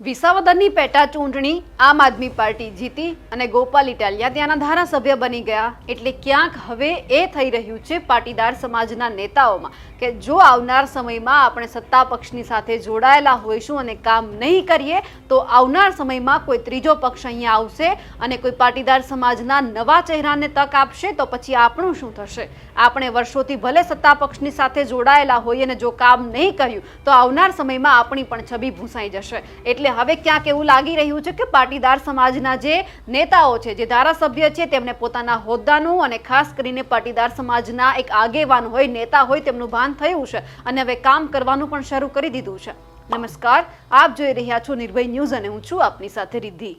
વિસાવદરની પેટા ચૂંટણી આમ આદમી પાર્ટી જીતી અને ગોપાલ ઇટાલિયા ત્યાંના ધારાસભ્ય બની ગયા. એટલે ક્યાંક હવે એ થઈ રહ્યું છે પાટીદાર સમાજના નેતાઓમાં કે જો આવનાર સમયમાં આપણે સત્તા પક્ષની સાથે જોડાયેલા હોઈશું અને કામ નહીં કરીએ, તો આવનાર સમયમાં કોઈ ત્રીજો પક્ષ અહીંયા આવશે અને કોઈ પાટીદાર સમાજના નવા ચહેરાને તક આપશે તો પછી આપણું શું થશે? આપણે વર્ષોથી ભલે સત્તા પક્ષની સાથે જોડાયેલા હોઈએ અને જો કામ નહીં કર્યું, તો આવનાર સમયમાં આપણી પણ છબી ભૂંસાઈ જશે. એટલે હવે ક્યાંક એવું લાગી રહ્યું છે કે પાટીદાર સમાજના જે નેતાઓ છે, જે ધારાસભ્ય છે, તેમને પોતાના હોદ્દાનું અને ખાસ કરીને પાટીદાર સમાજના એક આગેવાન હોય, નેતા હોય, તેમનું ભાન થયું છે અને હવે કામ કરવાનું પણ શરૂ કરી દીધું છે. નમસ્કાર, આપ જોઈ રહ્યા છો નિર્ભય ન્યૂઝ અને હું છું આપની સાથે રિદ્ધિ.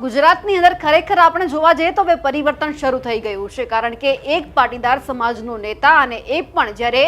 ગુજરાતની અંદર ખરેખર આપણે જોવા જઈએ તો હવે પરિવર્તન શરૂ થઈ ગયું છે, કારણ કે એક પાટીદાર સમાજનો નેતા અને એ પણ જ્યારે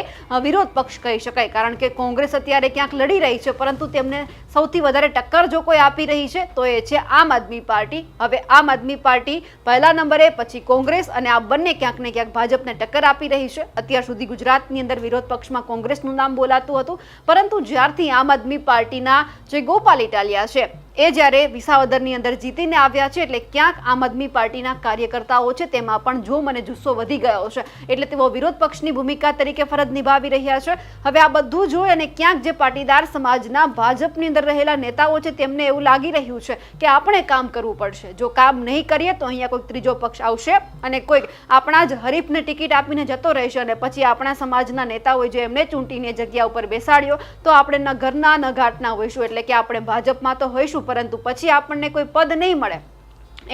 વિરોધ પક્ષ કહી શકાય, કારણ કે કોંગ્રેસ અત્યારે ક્યાંક લડી રહી છે, પરંતુ તેમને સૌથી વધારે ટક્કર જો કોઈ આપી રહી છે, તો એ છે આમ આદમી પાર્ટી. હવે આમ આદમી પાર્ટી પહેલા નંબરે, પછી કોંગ્રેસ અને આ બંને ક્યાંક ને ક્યાંક ભાજપને ટક્કર આપી રહી છે. અત્યાર સુધી ગુજરાતની અંદર વિરોધ પક્ષમાં કોંગ્રેસનું નામ બોલાતું હતું, પરંતુ જ્યારથી આમ આદમી પાર્ટીના જે ગોપાલ ઇટાલિયા છે એ જ્યારે વિસાવદરની અંદર જીતીને આવ્યા છે એટલે ક્યાંક આમ આદમી પાર્ટીના કાર્યકર્તાઓ છે તેમાં પણ જો મને જુસ્સો વધી ગયો છે એટલે તેઓ વિરોધ પક્ષની ભૂમિકા તરીકે ફરજ નિભાવી રહ્યા છે. હવે આ બધું જોઈ અને ક્યાંક જે પાટીદાર સમાજના ભાજપની અંદર રહેલા નેતાઓ છે તેમને એવું લાગી રહ્યું છે કે આપણે કામ કરવું પડશે. જો કામ નહીં કરીએ તો અહીંયા કોઈક ત્રીજો પક્ષ આવશે અને કોઈક આપણા જ હરીફને ટિકિટ આપીને જતો રહેશે અને પછી આપણા સમાજના નેતાઓએ જે એમને ચૂંટીને જગ્યા ઉપર બેસાડ્યો તો આપણે ન ઘરના ન ઘાટના હોઈશું એટલે કે આપણે ભાજપમાં તો હોઈશું પરંતુ પછી આપણને કોઈ પદ નહીં મળે.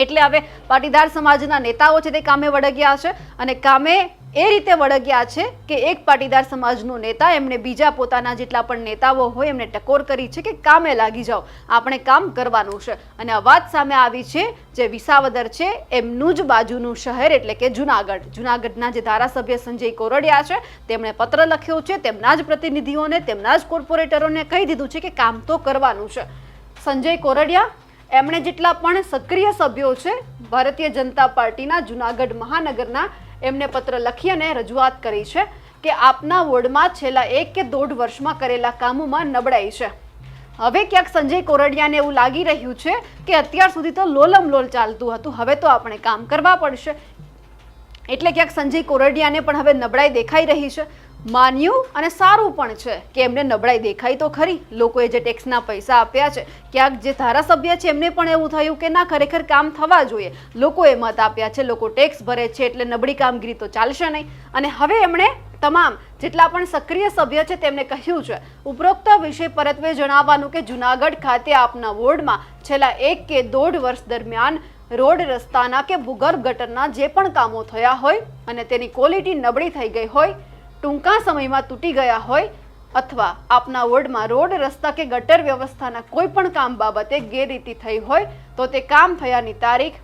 એટલે હવે પાટીદાર સમાજના નેતાઓ છે તે કામે વળગ્યા છે અને કામે એ રીતે વળગ્યા છે કે એક પાટીદાર સમાજનો નેતા એમને બીજા પોતાના જેટલા પણ નેતાઓ હોય એમને ટકોર કરી છે કે કામે લાગી જાઓ. આપણે કામ કરવાનું છે. અને આ વાત સામે આવી છે જે વિસાવદર છે એમનું જ બાજુનું શહેર એટલે કે જુનાગઢ. જુનાગઢના જે ધારાસભ્ય સંજય કોરડિયા છે તેમણે પત્ર લખ્યો છે તેમના જ પ્રતિનિધિઓને તેમના જ કોર્પોરેટરોને કહી દીધું છે કે કામ તો કરવાનું છે. સંજય કોરડિયા. એમણે જેટલા પણ સક્રિય સભ્યો છે, ભારતીય જનતા પાર્ટીના જુનાગઢ મહાનગરના એમને પત્ર લખી અને રજૂઆત કરી છે કે આપના વોર્ડમાં છેલ્લા એક કે દોઢ વર્ષમાં કરેલા કામોમાં નબળાઈ છે. હવે ક્યાંક સંજય કોરડિયાને એવું લાગી રહ્યું છે કે અત્યાર સુધી તો લોલમ લોલ ચાલતું હતું, હવે તો આપણે કામ કરવા પડશે. એટલે ક્યાંક સંજય કોરડિયાને પણ હવે નબળાઈ દેખાઈ રહી છે. માન્યું અને સારું પણ છે. કે એમને નબળાઈ દેખાઈ તો ખરી. લોકોએ જે ટેક્સના પૈસા આપ્યા છે, ક્યાંક જે ધારાસભ્ય છે, એમને પણ એવું થયું કે ના, ખરેખર કામ થવા જોઈએ. લોકોએ મત આપ્યા છે, લોકો ટેક્સ ભરે છે, એટલે નબળી કામગીરી તો ચાલશે નહીં. અને હવે એમણે તમામ જેટલા પણ સક્રિય સભ્ય છે, તેમને કહ્યું છે. ઉપરોક્ત વિષય પરત્વે જણાવવાનું કે જુનાગઢ ખાતે આપના વોર્ડમાં છેલ્લા એક કે દોઢ વર્ષ દરમિયાન રોડ રસ્તાના કે ભૂગર્ભ ગટરના જે પણ કામો થયા હોય અને તેની ક્વોલિટી નબળી થઈ ગઈ હોય ટૂંકા સમયમાં તૂટી ગયા હોય અથવા આપના વોર્ડમાં રોડ, રસ્તા કે ગટર વ્યવસ્થાના કોઈ પણ કામ બાબતે ગેરરીતિ થઈ હોય, તો તે કામ થયાની તારીખ,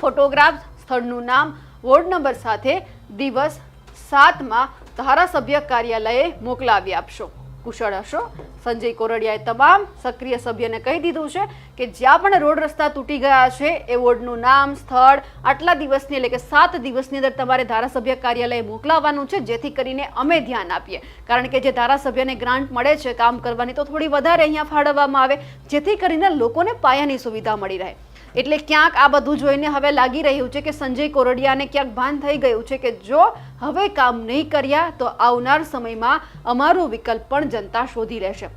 ફોટોગ્રાફ, સ્થળનું નામ, વોર્ડ નંબર સાથે દિવસ સાતમાં ધારાસભ્ય કાર્યાલયે મોકલાવી આપશો. કુશળ હશો? સંજય કોરડિયાએ તમામ સક્રિય સભ્યને કહી દીધું છે કે જ્યાં પણ રોડ રસ્તા તૂટી ગયા છે, એ વોર્ડનું નામ, સ્થળ, આટલા દિવસની એટલે કે સાત દિવસની અંદર તમારે ધારાસભ્ય કાર્યાલય મોકલાવવાનું છે, જેથી કરીને અમે ધ્યાન આપીએ. કારણ કે જે ધારાસભ્યને ગ્રાન્ટ મળે છે કામ કરવાની, તો થોડી વધારે અહીંયા ફાળવવામાં આવે, જેથી કરીને લોકોને પાયાની સુવિધા મળી રહે. એટલે ક્યાંક આ બધું જોઈને હવે લાગી રહ્યું છે કે સંજય કોરડિયાને ક્યાંક ભાન થઈ ગયું છે કે જો હવે કામ નહીં કર્યા, તો આવનાર સમયમાં અમારો વિકલ્પ પણ જનતા શોધી લેશે.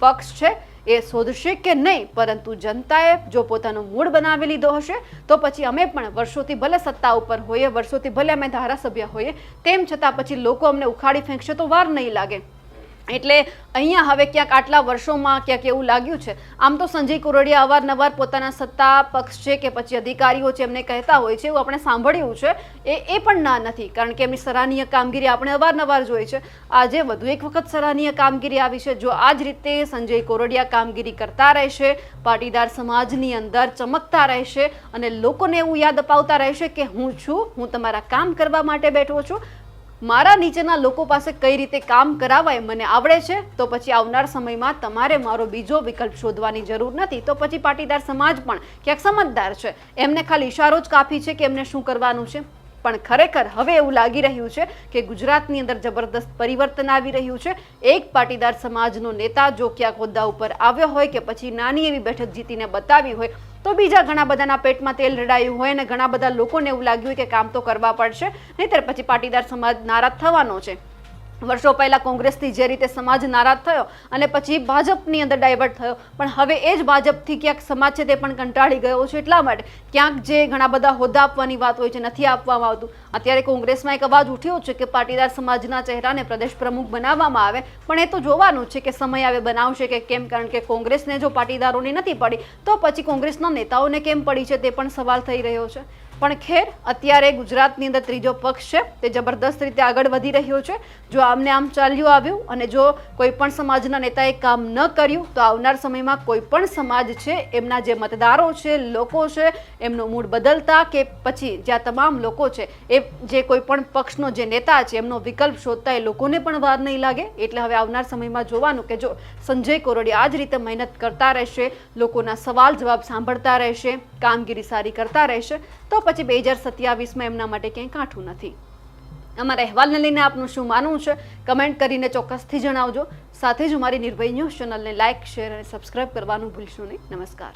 પક્ષ છે, એ શોધશે કે નહીં, પરંતુ જનતાએ જો પોતાનો મૂળ બનાવી લીધો હશે, તો પછી અમે પણ વર્ષોથી ભલે સત્તા ઉપર હોઈએ, વર્ષોથી ભલે અમે ધારાસભ્ય હોઈએ, તેમ છતાં પછી લોકો અમને ઉખાડી ફેંકશે તો વાર નહીં લાગે. એટલે અહીંયા હવે ક્યાંક આટલા વર્ષોમાં ક્યાંક એવું લાગ્યું છે. આમ તો સંજય કોરડિયા અવારનવાર પોતાના સત્તા પક્ષ છે કે પછી અધિકારીઓ છે એમને કહેતા હોય છે એવું આપણે સાંભળ્યું છે. એ એ પણ ના નથી, કારણ કે એમની સરાહનીય કામગીરી આપણે અવારનવાર જોઈ છે. આજે વધુ એક વખત સરાહનીય કામગીરી આવી છે. જો આ જ રીતે સંજય કોરડિયા કામગીરી કરતા રહેશે, પાટીદાર સમાજની અંદર ચમકતા રહેશે અને લોકોને એવું યાદ અપાવતા રહેશે કે હું છું, હું તમારા કામ કરવા માટે બેઠો છું મારા નીચેના લોકો પાસે કઈ રીતે કામ કરાવાય મને આવડે છે? તો પછી આવનાર સમયમાં તમારે મારો બીજો વિકલ્પ શોધવાની જરૂર નથી. તો પછી પાટીદાર સમાજ પણ ક્યાંક સમજદાર છે. એમને ખાલી ઇશારો જ કાફી છે કે એમને શું કરવાનું છે? પણ ખરેખર હવે એવું લાગી રહ્યું છે કે ગુજરાતની અંદર જબરદસ્ત પરિવર્તન આવી રહ્યું છે. એક પાટીદાર સમાજનો નેતા જો ક્યાંક હોદ્દા ઉપર આવ્યો હોય કે પછી નાની એવી બેઠક જીતીને બતાવી હોય તો બીજા ઘણા બધાના પેટમાં તેલ રેડાયું હોય અને ઘણા બધા લોકોને એવું લાગ્યું કે કામ તો કરવા પડશે. નહીંતર પછી પાટીદાર સમાજ નારાજ થવાનો છે. વર્ષો પહેલા કોંગ્રેસથી જે રીતે સમાજ નારાજ થયો અને પછી ભાજપની અંદર ડાયવર્ટ થયો, પણ હવે એ જ ભાજપથી ક્યાંક સમાજ છે તે પણ કંટાળી ગયો છે. એટલા માટે ક્યાંક જે ઘણા બધા હોદ્દા આપવાની વાત હોય છે, નથી આપવામાં આવતું. અત્યારે કોંગ્રેસમાં એક અવાજ ઉઠ્યો છે કે પાટીદાર સમાજના ચહેરાને પ્રદેશ પ્રમુખ બનાવવામાં આવે, પણ એ તો જોવાનું છે કે સમય આવે, બનાવશે કે કેમ? કારણ કે કોંગ્રેસને જો પાટીદારોની નથી પડી, તો પછી કોંગ્રેસના નેતાઓને કેમ પડી છે તે પણ સવાલ થઈ રહ્યો છે. પણ ખેર, અત્યારે ગુજરાતની અંદર ત્રીજો પક્ષ છે. તે જબરદસ્ત રીતે આગળ વધી રહ્યો છે. જો આમને આમ ચાલ્યું આવ્યું અને જો કોઈ પણ સમાજના નેતાએ કામ ન કર્યું, તો આવનાર સમયમાં કોઈ પણ સમાજ છે, એમના જે મતદારો છે, લોકો છે, એમનું મૂડ બદલતા કે પછી જ્યાં તમામ લોકો છે, એ જે કોઈ પણ પક્ષનો જે નેતા છે, એમનો વિકલ્પ શોધતા એ લોકોને પણ વાર નહીં લાગે. એટલે હવે આવનાર સમયમાં જોવાનું કે જો સંજય કોરડી આ જ રીતે મહેનત કરતા રહેશે, લોકોના સવાલ જવાબ સાંભળતા રહેશે, કામગીરી સારી કરતા રહેશે, તો પછી બે હજાર સત્યાવીસમાં એમના માટે ક્યાંય કાંઠું નથી. અમારા અહેવાલને લઈને આપનું શું માનવું છે? કમેન્ટ કરીને ચોક્કસથી જણાવજો. સાથે જ અમારી નિર્ભય ન્યૂઝ ચેનલને લાઇક શેર અને સબસ્ક્રાઇબ કરવાનું ભૂલશો નહીં. નમસ્કાર.